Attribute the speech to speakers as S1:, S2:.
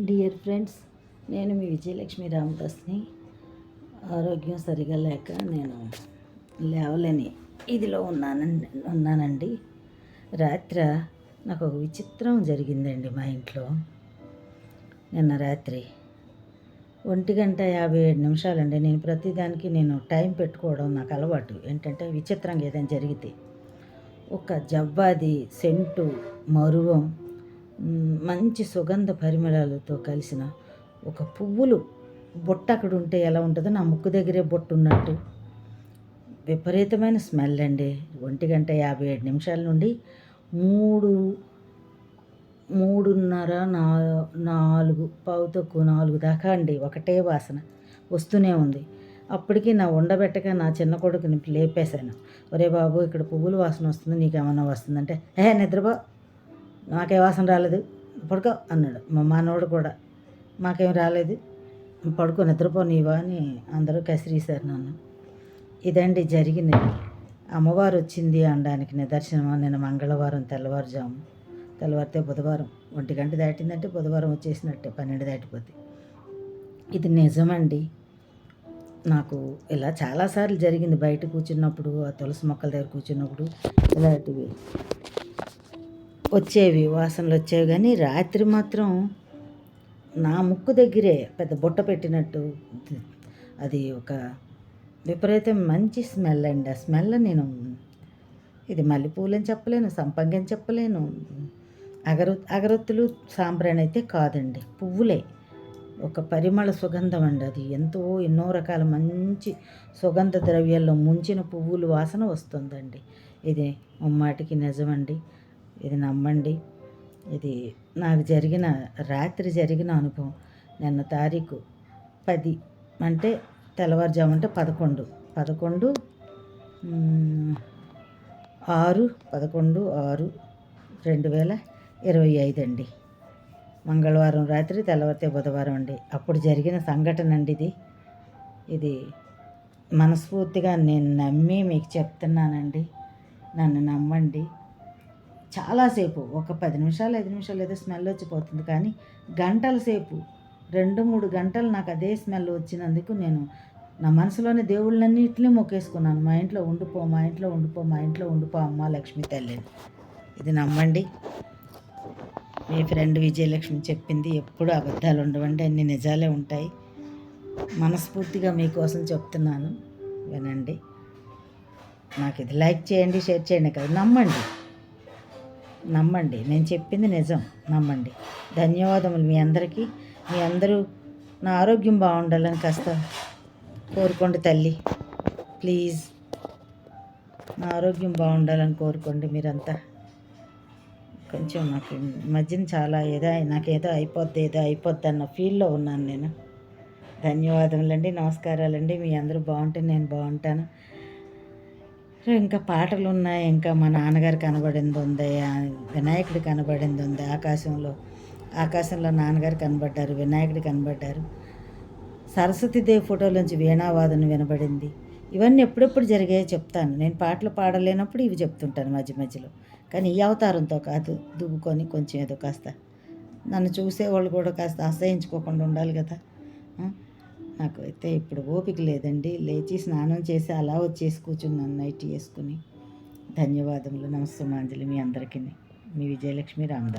S1: Dear friends నేను మీ విజయలక్ష్మి రామదాస్ని. ఆరోగ్యం సరిగా లేక నేను లేవలేని ఇదిలో ఉన్నానండి ఉన్నానండి. రాత్రి నాకు ఒక విచిత్రం జరిగిందండి మా ఇంట్లో. నిన్న రాత్రి ఒంటి గంట యాభై ఏడు నిమిషాలండి. నేను ప్రతిదానికి నేను టైం పెట్టుకోవడం నాకు అలవాటు. ఏంటంటే విచిత్రంగా ఏదైనా జరిగితే ఒక జవ్వాది సెంటు మరువం మంచి సుగంధ పరిమళాలతో కలిసిన ఒక పువ్వులు బొట్ట అక్కడ ఉంటే ఎలా ఉంటుందో నా ముక్కు దగ్గరే బొట్టు ఉన్నట్టు. విపరీతమైన స్మెల్ అండి. ఒంటి గంట యాభై ఏడు నిమిషాల నుండి మూడు మూడున్నర నా నాలుగు పావు తక్కువ నాలుగు దాకా అండి. ఒకటే వాసన వస్తూనే ఉంది. అప్పటికి నా ఉండబెట్టక నా చిన్న కొడుకుని లేపేశాను. ఒరే బాబు ఇక్కడ పువ్వులు వాసన వస్తుంది నీకేమన్నా వస్తుందంటే ఏ నిద్రబా నాకే వాసన రాలేదు. పడుకో అన్నాడు. మా మానవుడు కూడా మాకేం రాలేదు. పడుకో నిద్రపో నీవా అని అందరూ కసిరీశారు నన్ను. ఇదండి జరిగినది అమ్మవారు వచ్చింది అనడానికి నిదర్శనం నేను మంగళవారం తెల్లవారుజాము తెల్లవారితే బుధవారం ఒంటి గంట దాటిందంటే బుధవారం వచ్చేసినట్టే పన్నెండు దాటిపోతే ఇది నిజమండి. నాకు ఇలా చాలాసార్లు జరిగింది. బయట కూర్చున్నప్పుడు ఆ తులసి మొక్కల దగ్గర కూర్చున్నప్పుడు ఇలాంటివి. వచ్చేవి వాసనలు వచ్చేవి కానీ రాత్రి మాత్రం నా ముక్కు దగ్గరే పెద్ద బుట్ట పెట్టినట్టు అది ఒక విపరీతం మంచి స్మెల్ అండి. ఆ స్మెల్ నేను ఇది మల్లెపూలు అని చెప్పలేను సంపంగి అని చెప్పలేను. అగరు అగరొత్తులు సాంబ్రాణి అయితే కాదండి. పువ్వులే. ఒక పరిమళ సుగంధం అండి అది. ఎంతో ఎన్నో రకాల మంచి సుగంధ ద్రవ్యాల్లో ముంచిన పువ్వులు వాసన వస్తుందండి. ఇది ముమ్మాటికి నిజమండి. ఇది నమ్మండి. ఇది నాకు జరిగిన రాత్రి జరిగిన అనుభవం. నిన్న తారీఖు పది అంటే తెల్లవారుజాము అంటే పదకొండు పదకొండు ఆరు పదకొండు ఆరు రెండు వేల ఇరవై ఐదు అండి మంగళవారం రాత్రి తెల్లవారితే బుధవారం అండి. అప్పుడు జరిగిన సంఘటన అండి ఇది. ఇది మనస్ఫూర్తిగా నేను నమ్మి మీకు చెప్తున్నానండి. నన్ను నమ్మండి. చాలాసేపు ఒక పది నిమిషాలు ఐదు నిమిషాలు ఏదో స్మెల్ వచ్చిపోతుంది. కానీ గంటల సేపు రెండు మూడు గంటలు నాకు అదే స్మెల్ వచ్చినందుకు నేను నా మనసులోని దేవుళ్ళన్నింటినీ మొక్కేసుకున్నాను. మా ఇంట్లో ఉండిపో మా ఇంట్లో ఉండిపో మా ఇంట్లో ఉండిపో అమ్మ లక్ష్మీ తల్లిని ఇది నమ్మండి. మీ ఫ్రెండ్ విజయలక్ష్మి చెప్పింది ఎప్పుడు అబద్ధాలు ఉండవండి. అన్ని నిజాలే ఉంటాయి. మనస్ఫూర్తిగా మీకోసం చెప్తున్నాను. వినండి. నాకు ఇది లైక్ చేయండి షేర్ చేయండి. కదా నమ్మండి. నమ్మండి. నేను చెప్పింది నిజం. నమ్మండి. ధన్యవాదములు మీ అందరికీ. మీ అందరూ నా ఆరోగ్యం బాగుండాలని కాస్త కోరుకోండి తల్లి. ప్లీజ్. నా ఆరోగ్యం బాగుండాలని కోరుకోండి మీరంతా. కొంచెం నాకు మధ్యన చాలా ఏదో నాకేదో అయిపోద్ది ఏదో అయిపోద్ది అన్న ఫీల్లో ఉన్నాను నేను. ధన్యవాదములండి. నమస్కారాలండి. మీ అందరూ బాగుంటే నేను బాగుంటాను. ఇంకా పాటలు ఉన్నాయి ఇంకా మా నాన్నగారు కనబడింది ఉంది వినాయకుడు కనబడింది ఉంది ఆకాశంలో. ఆకాశంలో నాన్నగారు కనబడ్డారు వినాయకుడు కనబడ్డారు. సరస్వతీదేవి ఫోటోలోంచి వీణావాదన వినబడింది. ఇవన్నీ ఎప్పుడెప్పుడు జరిగాయో చెప్తాను. నేను పాటలు పాడలేనప్పుడు ఇవి చెప్తుంటాను మధ్య మధ్యలో. కానీ ఈ అవతారంతో కాదు దువ్వుకొని కొంచెం ఏదో కాస్త నన్ను చూసేవాళ్ళు కూడా కాస్త అసహించుకోకుండా ఉండాలి కదా. నాకు అయితే ఇప్పుడు ఓపిక లేదండి. లేచి స్నానం చేసి అలా వచ్చేసి కూర్చున్నాను నైట్ వేసుకుని ధన్యవాదములు. నమస్తే మాంజలి మీ అందరికీ. మీ విజయలక్ష్మి రామదాస్.